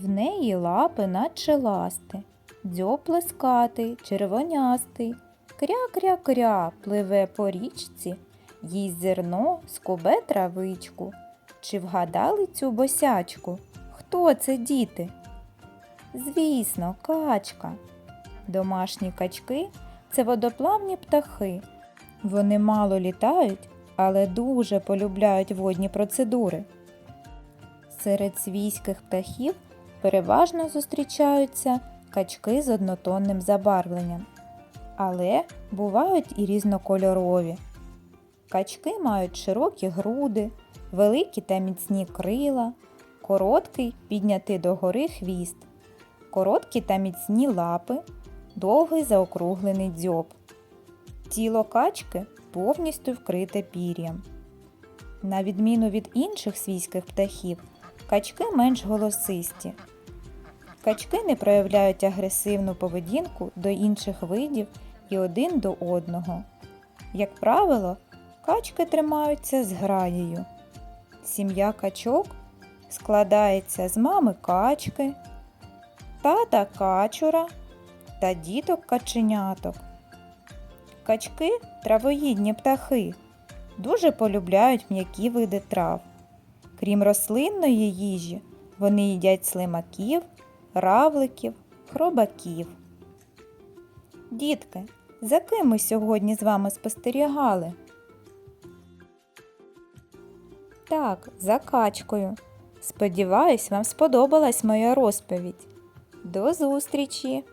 В неї лапи наче ласти, дзьоб плескатий, червонястий. Кря-кря-кря пливе по річці, їсть зерно скубе травичку. Чи вгадали цю босячку? Хто це діти? Звісно, качка. Домашні качки це водоплавні птахи. Вони мало літають, але дуже полюбляють водні процедури. Серед свійських птахів переважно зустрічаються качки з однотонним забарвленням, але бувають і різнокольорові. Качки мають широкі груди, великі та міцні крила, короткий піднятий догори хвіст, короткі та міцні лапи, довгий заокруглений дзьоб. Тіло качки повністю вкрите пір'ям. На відміну від інших свійських птахів, качки менш голосисті. Качки не проявляють агресивну поведінку до інших видів і один до одного. Як правило, качки тримаються з граєю. Сім'я качок складається з мами качки, тата качура та діток каченяток. Качки травоїдні птахи, дуже полюбляють м'які види трав. Крім рослинної їжі, вони їдять слимаків, равликів, хробаків. Дітки, за ким ми сьогодні з вами спостерігали? Так, за качкою. Сподіваюсь, вам сподобалась моя розповідь. До зустрічі!